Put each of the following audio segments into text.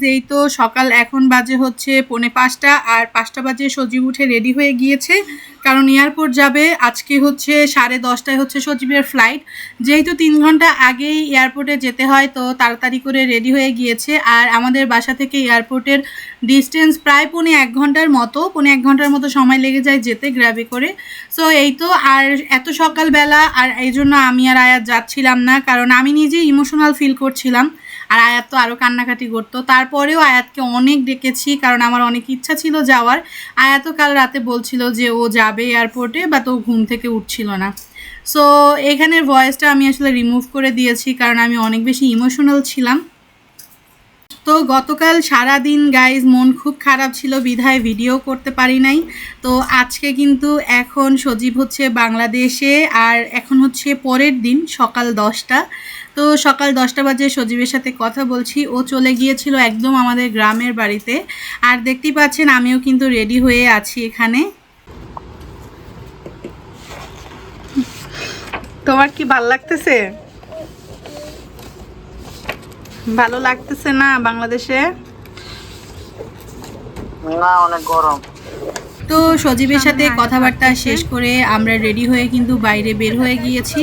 Guys এই তো সকাল, এখন বাজে হচ্ছে পৌনে পাঁচটা আর পাঁচটা বাজে সজীব উঠে রেডি হয়ে গিয়েছে। কারণ এয়ারপোর্ট যাবে, আজকে হচ্ছে সাড়ে দশটায় হচ্ছে সজীবের ফ্লাইট যেহেতু তিন ঘণ্টা আগেই এয়ারপোর্টে যেতে হয়, তো তাড়াতাড়ি করে রেডি হয়ে গিয়েছে। আর আমাদের বাসা থেকে এয়ারপোর্টের ডিস্টেন্স প্রায় পৌনে এক ঘণ্টার মতো, পৌনে এক ঘণ্টার মতো সময় লেগে যায় যেতে গ্র্যাবে করে। সো এই তো, আর এত সকালবেলা, আর এই জন্য আমি আর আয়াত যাচ্ছিলাম না, কারণ আমি নিজেই ইমোশনাল ফিল করছিলাম। আর আয়াত তো আরও কান্নাকাটি করতো। তারপরেও আয়াতকে অনেক ডেকেছি কারণ আমার অনেক ইচ্ছা ছিল যাওয়ার। আয়াতও কাল রাতে বলছিল যে ও যাবে এয়ারপোর্টে বা তো ঘুম থেকে উঠছিল না। সো এখানের ভয়েসটা আমি আসলে রিমুভ করে দিয়েছি কারণ আমি অনেক বেশি ইমোশনাল ছিলাম। তো গতকাল সারা দিন গাইজ মন খুব খারাপ ছিল, বিধায় ভিডিও করতে পারি নাই। তো আজকে কিন্তু এখন সজীব হচ্ছে বাংলাদেশে আর এখন হচ্ছে পরের দিন, সকাল দশটা। তো সকাল দশটা বাজে সজীবের সাথে কথা বলছি। ও চলে গিয়েছিল একদম আমাদের গ্রামের বাড়িতে। আর দেখতেই পাচ্ছেন আমিও কিন্তু রেডি হয়ে আছি এখানে। তোমার কি ভালো লাগতেছে? ভালো লাগতেছে না বাংলাদেশে? না অনেক গরম। তো সজীবের সাথে কথাবার্তা শেষ করে আমরা রেডি হয়ে কিন্তু বাইরে বের হয়ে গিয়েছি।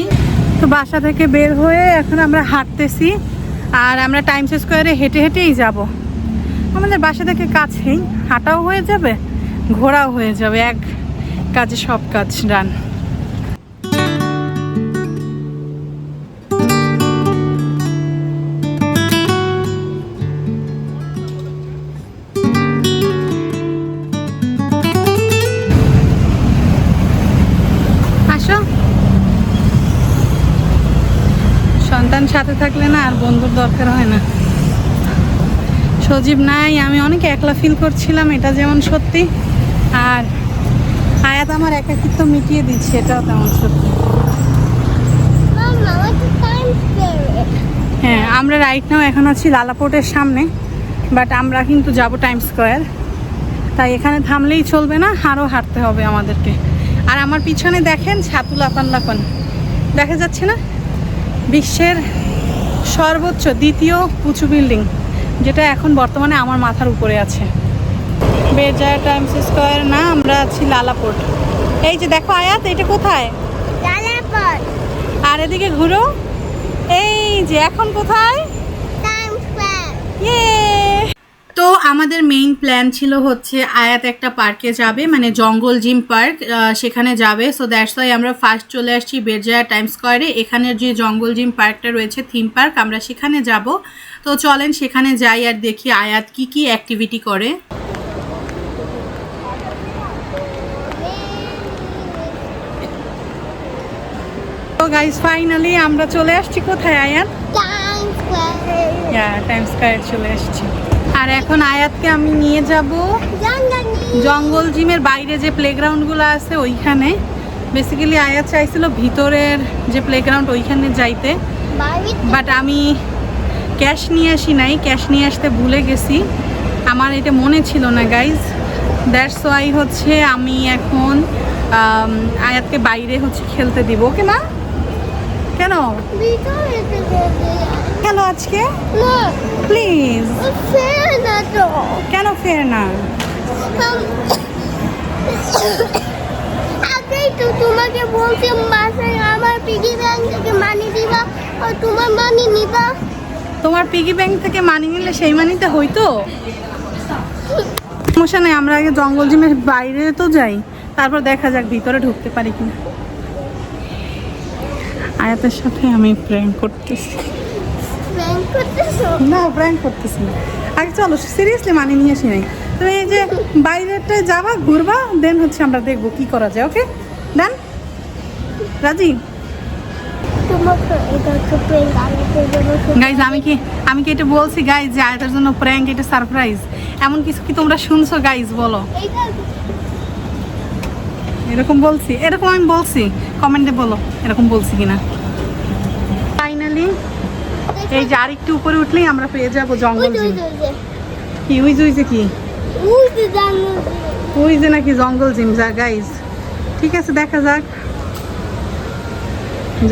তো বাসা থেকে বের হয়ে এখন আমরা হাঁটতেছি। আর আমরা টাইমস স্কোয়ারে হেঁটে হেঁটেই যাব। আমাদের বাসা থেকে কাছেই। হাঁটাও হয়ে যাবে, ঘোরাও হয়ে যাবে। এক কাজে সব কাজ ডান সাথে থাকলে না আর বন্ধুর দরকার হয় না। সজীব নাই, আমি অনেক একলা ফিল করছিলাম, এটা যেমন সত্যি। আর আয়াত আমার একাকিত্ব মিটিয়ে দিচ্ছে, এটাও তেমন সত্যি? হ্যাঁ আমরা রাইট নাও এখন আছি লালাপোর্টের সামনে বাট আমরা কিন্তু যাব টাইম স্কোয়ার তাই এখানে থামলেই চলবে না আরও হাঁটতে হবে আমাদেরকে। আর আমার পিছনে দেখেন ছাতু লাপান লাপান দেখা যাচ্ছে না? বিশ্বের সর্বোচ্চ দ্বিতীয় উঁচু বিল্ডিং যেটা এখন বর্তমানে আমার মাথার উপরে আছে। বেজায় টাইমস স্কোয়ার না আমরা আছি লালাপোর্ট। এই যে দেখো আয়াত এটা কোথায়. আর এদিকে ঘুরো। এই যে এখন কোথায়. ইয়ে! তো আমাদের মেইন প্ল্যান ছিল হচ্ছে আয়াত একটা পার্কে যাবে মানে জঙ্গল জিম পার্ক সেখানে যাবে। সো দ্যাটস ওয়াই আমরা ফার্স্ট চলে আসছি বেরজায়া টাইম স্কোয়ারে এখানের যে জঙ্গল জিম পার্কটা রয়েছে থিম পার্ক আমরা সেখানে যাব। তো চলেন সেখানে যাই আর দেখি আয়াত কি কি অ্যাক্টিভিটি করে। তো গাইস ফাইনালি আমরা চলে আসছি কোথায় আয়াত? টাইম স্কোয়ার চলে আসছি। আর এখন আয়াতকে আমি নিয়ে যাব। জঙ্গল জিমের বাইরে যে প্লেগ্রাউন্ডগুলো আছে ওইখানে। বেসিক্যালি আয়াত চাইছিল ভিতরের যে প্লেগ্রাউন্ড ওইখানে যাইতে। বাট আমি ক্যাশ নিয়ে আসি নাই ক্যাশ নিয়ে আসতে ভুলে গেছি। আমার এটা মনে ছিল না গাইজ দ্যাটস ওয়াই হচ্ছে আমি এখন আয়াতকে বাইরে হচ্ছে খেলতে দিব। ওকে না? কেন. কেন আজকে? প্লিজ কেন ফের না? আগেই তো তোমাকে বলছি বাসায় আমার পিগি ব্যাংক থেকে মানি দিবা আর তোমার মানি নিবা। তোমার পিগি ব্যাংক থেকে মানি নিলে সেই মানিতে হইতো? সমস্যা নেই আমরা আগে জঙ্গল জিমের বাইরে তো যাই তারপর দেখা যাক ভিতরে ঢুকতে পারি কিনা। আয়াতের সাথে আমি প্রেম করতেছি। করতেছো? না প্র্যাঙ্ক করতেছি না। আগে চলো সিরিয়াসলি মানি নিয়ে আসি নাই। তুমি এই যে বাইরেটা যাবা ঘুরবা দেন হচ্ছে আমরা দেখব কি করা যায় ওকে দেন রাজি? গাইজ আমি কি আমি কি এটা বলছি? গাইজ যে আয়তার জন্য প্র্যাঙ্ক এটা সারপ্রাইজ এমন কিছু কি তোমরা শুনছো গাইজ বলো? এরকম বলছি এরকম আমি বলছি। কমেন্টে বলো এরকম বলছি কিনা। ফাইনালি এই যে আরেকটু উপরে উঠলেই আমরা পেয়ে যাব জঙ্গল কি উইজ উইজে কি? উইজে নাকি জঙ্গল জিম যা গাইজ ঠিক আছে দেখা যাক।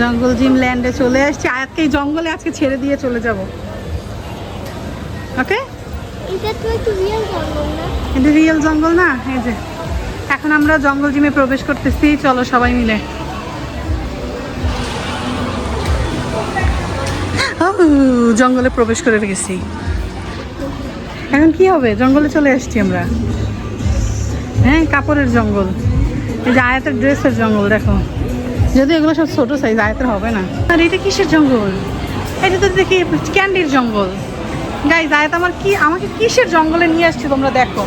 জঙ্গল জিম ল্যান্ডে চলে আসছি। আজকে এই জঙ্গলে আজকে ছেড়ে দিয়ে চলে যাব। ওকে একটু এটা রিয়েল জঙ্গল না? এই যে। এখন আমরা জঙ্গল জিমে প্রবেশ করতেছি। চলো সবাই মিলে। জঙ্গলে প্রবেশ করে গেছি। এখন কি হবে? জঙ্গলে চলে আসছি আমরা। হ্যাঁ কাপড়ের জঙ্গল। এই যে আয়াতের ড্রেসের জঙ্গল, দেখো। যদি এগুলো সব ছোট সাইজ আয়াতের হবে না। আর এটা কিসের জঙ্গল? এটা তো দেখি ক্যান্ডির জঙ্গল। গাইজ আয়াত আমার কি, আমাকে কিসের জঙ্গলে নিয়ে আসছো তোমরা দেখো।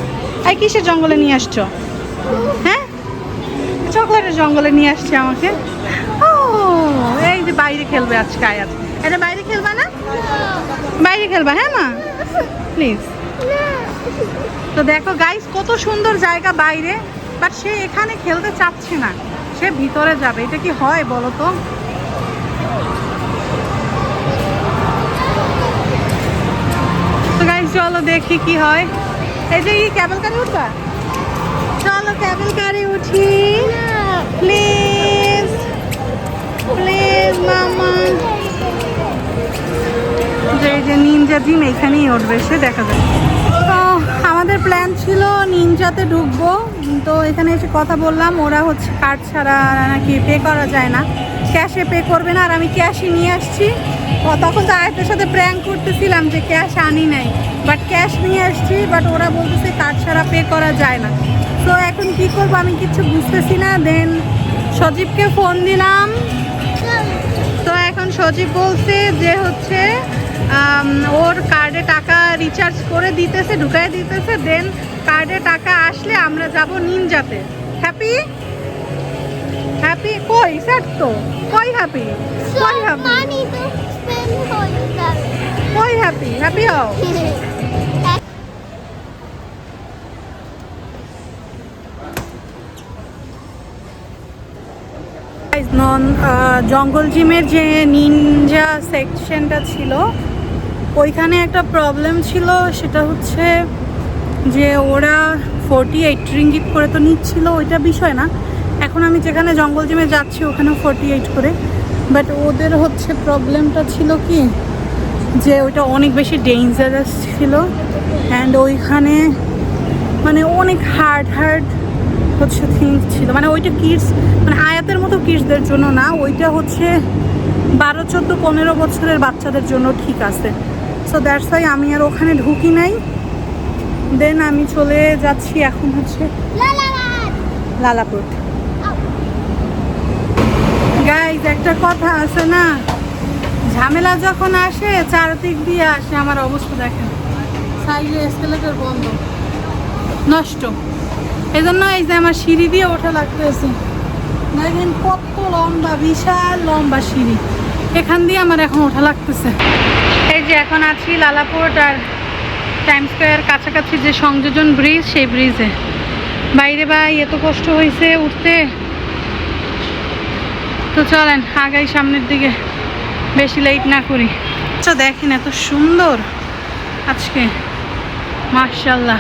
এই কিসের জঙ্গলে নিয়ে আসছো? হ্যাঁ? চকলেটের জঙ্গলে নিয়ে আসছে আমাকে। ও, এই যে বাইরে খেলবে আজকে আয়াত। এটা বাইরে খেলবা না? বাইরে খেলবা হ্যাঁ মা? প্লিজ তো দেখো গাইস কত সুন্দর জায়গা বাইরে বাট সে এখানে খেলতে চাচ্ছে না। সে ভিতরে যাবে। এটা কি হয় বলো তো? গাইস চলো দেখি কি হয়। এই যে ক্যাবেল কারে উঠবা? চলো ক্যাবেল কারে উঠি। প্লিজ যে নিনজা জিম এখানেই উঠবে, সে দেখা যায় তো আমাদের প্ল্যান ছিল নিনজাতে ঢুকবো। তো এখানে এসে কথা বললাম, ওরা হচ্ছে কার্ড ছাড়া নাকি পে করা যায় না। ক্যাশে পে করবে না, আর আমি ক্যাশই নিয়ে আসছি। তখন তো আয়তের সাথে প্র্যাঙ্ক করতেছিলাম যে ক্যাশ আনি নাই। বাট ক্যাশ নিয়ে আসছি বাট ওরা বলতেছে কার্ড ছাড়া পে করা যায় না। তো এখন কি করব আমি কিছু বুঝতেছি না। দেন সজীবকে ফোন দিলাম। তো এখন সজীব বলছে যে হচ্ছে ওর কার্ডে টাকা রিচার্জ করে দিতেছে ঢুকাই দিতেছে দেন কার্ডে টাকা আসলে আমরা যাব নিনজাতে হ্যাপি হ্যাপি কই? স্যার তো। কই হ্যাপি কই হ্যাপি কই হ্যাপি হ্যাপি হও। নন জঙ্গল জিমের যে নিনজা সেকশনটা ছিল ওইখানে একটা প্রবলেম ছিল, সেটা হচ্ছে যে ওরা ফোরটি এইট রিঙ্গিত করে তো নিচ্ছিল, ওইটা বিষয় না। এখন আমি যেখানে জঙ্গল জিমে যাচ্ছি, ওখানেও ফোরটি এইট করে। বাট ওদের হচ্ছে প্রবলেমটা ছিল কি, যে ওইটা অনেক বেশি ডেঞ্জারাস ছিল। অ্যান্ড ওইখানে মানে অনেক হার্ড হার্ড হচ্ছে থিংস ছিল। মানে ওইটা কিডস মানে আয়াতের মতো কিডসদের জন্য না, ওইটা হচ্ছে বারো, চোদ্দ, পনেরো বছরের বাচ্চাদের জন্য ঠিক আছে। সো দ্যাটস ওয়াই আমি আর ওখানে ঢুকি নাই। দেন আমি চলে যাচ্ছি এখন হচ্ছে লালাপুর। গাইজ একটা কথা আছে না? ঝামেলা যখন আসে, চারদিক দিয়ে আসে, আমার অবস্থা দেখেন। সাইডে এসকেলেটর বন্ধ। নষ্ট। এই জন্য এই যে আমার সিঁড়ি দিয়ে ওঠা লাগতেছে। দেখেন কত লম্বা, বিশাল লম্বা সিঁড়ি। এখান দিয়ে আমার এখন ওঠা লাগতেছে। এই যে এখন আছি লালাপুর আর টাইম স্কোয়ার কাছাকাছি যে সংযোজন ব্রিজ সেই ব্রিজে বাইরে ভাই, এত কষ্ট হয়েছে উঠতে। তো চলেন, আগাই সামনের দিকে। বেশি লেট না করি। আচ্ছা দেখেন এত সুন্দর আজকে। মার্শাল্লাহ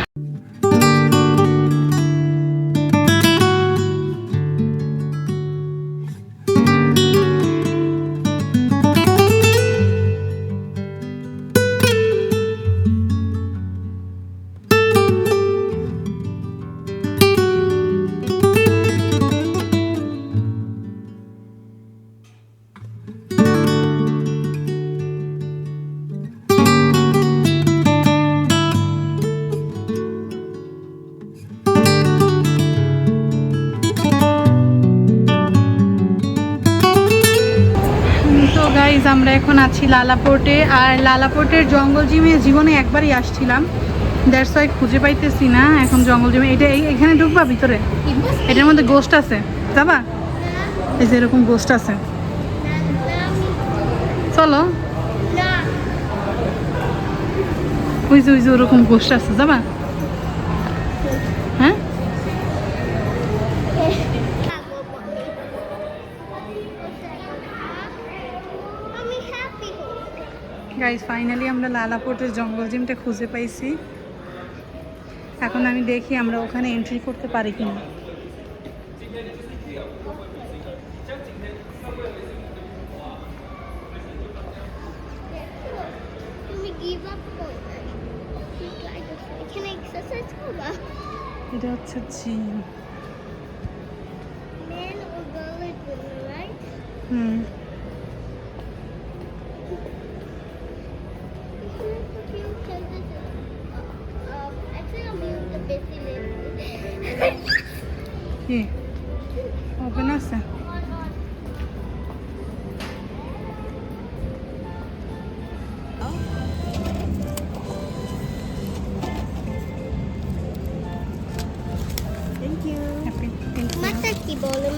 আমরা এখন আছি লালাপোর্টে। আর লালাপোর্টের জঙ্গল জিমে জীবনে একবারই আসছিলাম। দ্যাটস ওয়াই খুঁজে পাইতেছি না এখন জঙ্গল জিমে। এটা এই- এখানে ঢুকবা ভিতরে? এটার মধ্যে গোস্ট আছে। যাবা? এই যে এরকম গোস্ট আছে। চলো। ওই যে ওই যে ওরকম গোস্ট আছে। যাবা? গাইজ ফাইনালি আমরা লালাপোর্টের জঙ্গল জিমটা খুঁজে পাইছি। এখন আমি দেখি আমরা ওখানে এন্ট্রি করতে পারি কিনা। সার্চ করবা। এটা হচ্ছে চীন ওপেন আছে Thank you. হ্যাপি মাটা কি বলে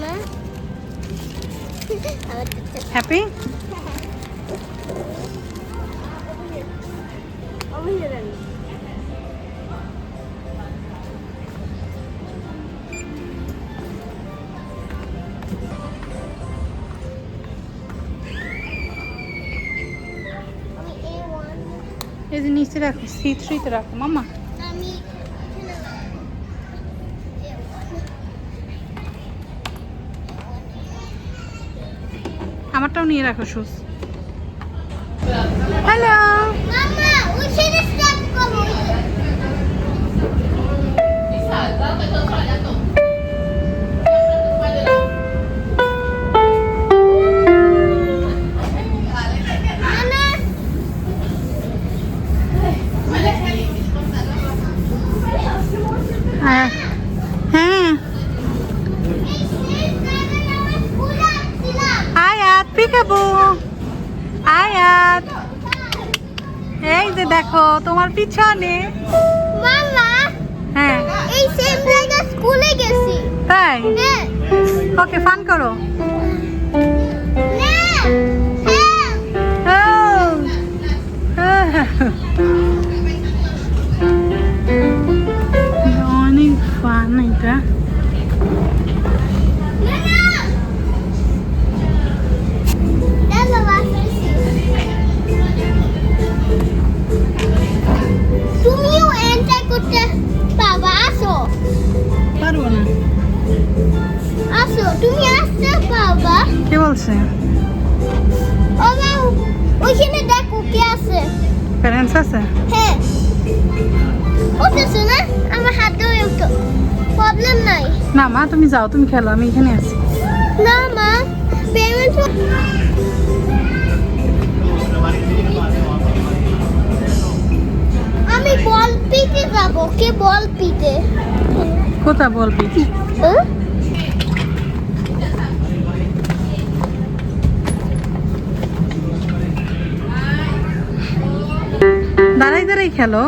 এই যে নিচে রাখো সি থ্রিতে রাখো মামা। আমি আমারটাও নিয়ে রাখো শুজ হ্যালো তোমার পিছনে। মামা হ্যাঁ। এই সেম জায়গা স্কুলে গেছি। তাই? ওকে ফান করো। না। কে বলছে ও মা ওইখানে দেখো কে আছে প্যারেন্টস আছে হ্যাঁ উঠেছো না আমার হাত ধরে উঠো প্রবলেম নাই না মা তুমি যাও তুমি খেলো আমি এখানে আছি না মা পেমেন্ট আমি বল পিতে যাব কে বল পিতে কোথা বলবি হ্যাঁ? খেলো।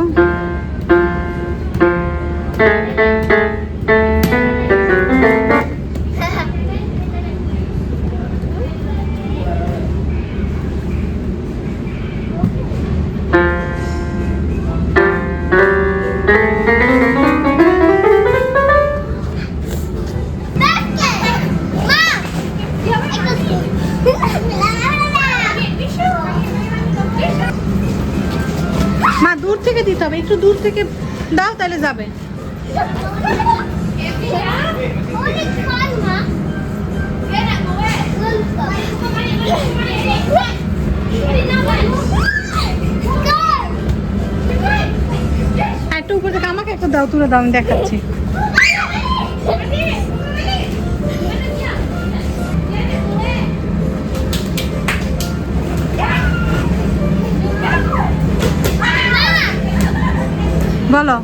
থেকে দাও তাহলে যাবে। একটা উপরে থেকে আমাকে একটা দাও তুলে দাও আমি দেখাচ্ছি। বলো।